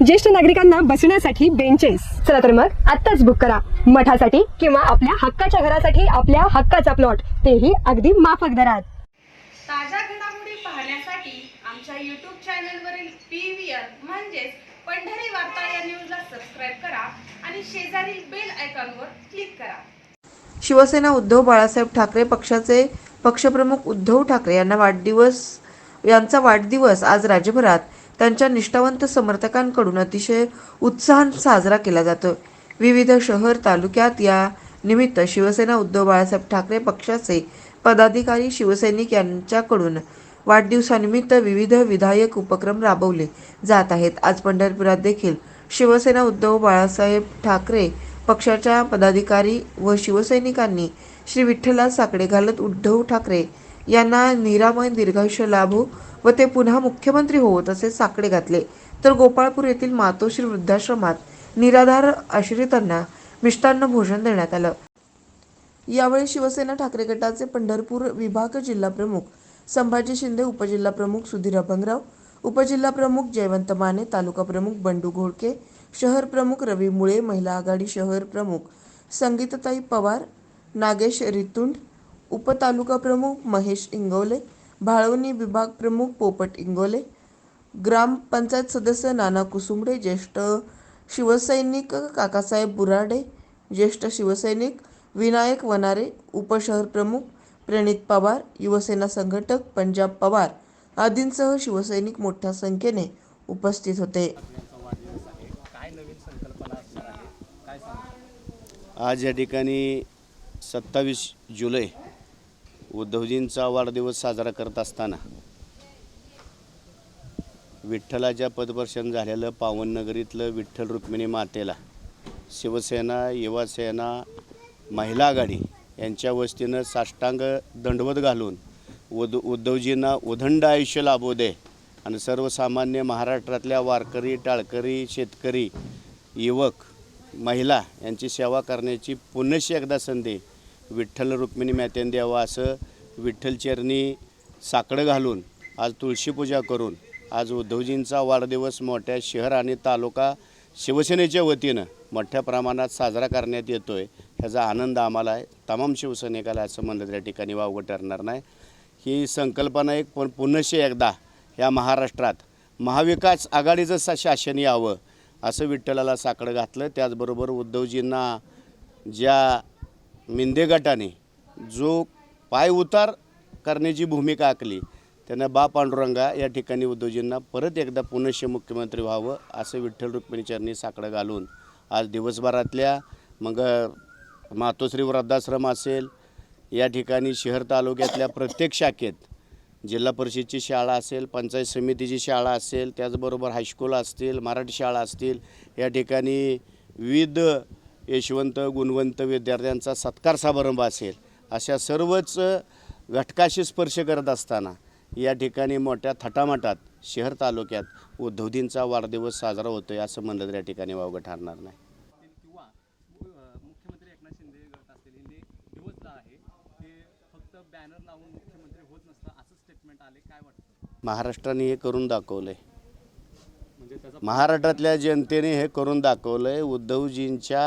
ज्येष्ठ नागरिकांना बसण्यासाठी बेंचेस चला तर मग आत्ताच बुक करा. मठासाठी किंवा आपल्या हक्काच्या घरासाठी आपल्या हक्काचा प्लॉट तेही अगदी माफक दरात. ताज्या घडामोडी पाहण्यासाठी आमच्या यूट्यूब चॅनलवरील पी व्ही आर म्हणजेच पंढरी वार्ता या न्यूजला सबस्क्राईब करा आणि शेजारील बेल आयकॉनवर क्लिक करा. शिवसेना उद्धव बाळासाहेब ठाकरे पक्षाचे पक्षप्रमुख उद्धव ठाकरे यांना वाढदिवस यांचा वाढदिवस आज राज्यभरात त्यांच्या निष्ठावंत समर्थकांकडून अतिशय उत्साहात साजरा केला जातो. विविध शहर तालुक्यात या निमित्त शिवसेना उद्धव बाळासाहेब ठाकरे पक्षाचे पदाधिकारी शिवसैनिक यांच्याकडून वाढदिवसानिमित्त विविध विधायक उपक्रम राबवले जात आहेत. आज पंढरपुरात देखील शिवसेना उद्धव बाळासाहेब ठाकरे पक्षाच्या पदाधिकारी व शिवसैनिकांनी श्री विठ्ठला साकडे घालत उद्धव ठाकरे यांना निरामय दीर्घायुष्य लाभो व ते पुन्हा मुख्यमंत्री होवो असे साकडे घातले. तर गोपाळपूर येथील मातोश्री वृद्धाश्रमात निराधार आश्रितांना मिष्टान्न भोजन देण्यात आलं. यावेळी शिवसेना ठाकरे गटाचे पंढरपूर विभाग जिल्हा प्रमुख संभाजी शिंदे उपजिल्हा प्रमुख सुधीर अभंगराव उपजिल्हा प्रमुख जयवंत माने तालुका प्रमुख बंडू घोडके शहर प्रमुख रवी मुळे महिला आघाडी शहर प्रमुख संगीतताई पवार नागेश रितुंड उपतालुका प्रमुख महेश इंगवले भाळवणी विभाग प्रमुख पोपट इंगोले ग्रामपंचायत सदस्य नाना कुसुंबडे ज्येष्ठ शिवसैनिक काकासाहेब बुराडे ज्येष्ठ शिवसैनिक विनायक वनारे उपशहर प्रमुख प्रणित पवार युवसेना संघटक पंजाब पवार आदींसह शिवसैनिक मोठ्या संख्येने उपस्थित होते. आज या ठिकाणी सत्तावीस जुलै उद्धवजींचा वाढदिवस साजरा करत असताना विठ्ठलाच्या पदपर्शन झालेलं पावननगरीतलं विठ्ठल रुक्मिणी मातेला शिवसेना युवासेना महिला आघाडी यांच्या वस्तीनं साष्टांग दंडवत घालून उद उद्धवजींना उदंड आयुष्य लाभू दे आणि सर्वसामान्य महाराष्ट्रातल्या वारकरी टाळकरी शेतकरी युवक महिला यांची सेवा करण्याची पुनश्च एकदा संधी विठ्ठल रुक्मिणी मातेन द्यावा असं विठ्ठलचरणी साकडं घालून आज तुळशीपूजा करून आज उद्धवजींचा वाढदिवस मोठ्या शहर आणि तालुका शिवसेनेच्या वतीनं मोठ्या प्रमाणात साजरा करण्यात येतो आहे ह्याचा आनंद आम्हाला आहे. तमाम शिवसैनिकाला असं म्हणलं त्या या ठिकाणी वावगं ठरणार नाही. ही संकल्पना एक पण पुनश्च एकदा या महाराष्ट्रात महाविकास आघाडीचं सा शासन यावं असं विठ्ठलाला साकडं घातलं. त्याचबरोबर उद्धवजींना ज्या मिंदे गटाने जो पाय उतार करण्याची भूमिका आखली त्यांना बा पांडुरंगा या ठिकाणी उद्धवजींना परत एकदा पुनश्च मुख्यमंत्री व्हावं असं विठ्ठल रुक्मिणीचरणी साकडं घालून आज दिवसभरातल्या मग मातोश्री वृद्धाश्रम असेल या ठिकाणी शहर तालुक्यातल्या प्रत्येक शाखेत जिल्हा परिषदची शाळा असेल पंचायत समितीची शाळा असेल त्याचबरोबर हायस्कूल असतील मराठी शाळा असतील या ठिकाणी विविध यशवंत गुणवंत विद्यार्थ्यांचा सत्कार समारंभ असेल अशा सर्वच घटकाशी स्पर्श करत असताना या ठिकाणी मोठ्या थटामाटात शहर तालुक्यात उद्धवजींचा वाढदिवस साजरा होतो आहे असं म्हणलं तर या ठिकाणी वावगं ठरणार नाही. महाराष्ट्राने हे करून दाखवलं आहे म्हणजे महाराष्ट्रातल्या जनतेने हे करून दाखवलं आहे उद्धवजींच्या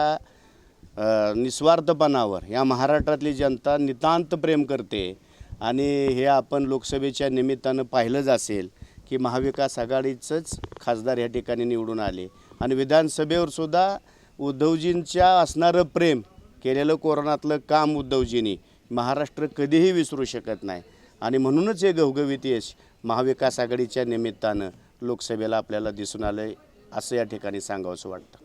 निस्वार्थपणावर. या महाराष्ट्रातली जनता नितांत प्रेम करते आणि हे आपण लोकसभेच्या निमित्तानं पाहिलंच असेल की महाविकास आघाडीचंच खासदार या ठिकाणी निवडून आले. आणि विधानसभेवर सुद्धा उद्धवजींच्या असणारं प्रेम केलेलं कोरोनातलं काम उद्धवजींनी महाराष्ट्र कधीही विसरू शकत नाही. आणि म्हणूनच हे घवघवीत यश महाविकास आघाडीच्या निमित्तानं लोकसभेला आपल्याला दिसून आलं आहे असं या ठिकाणी सांगावंसं वाटतं.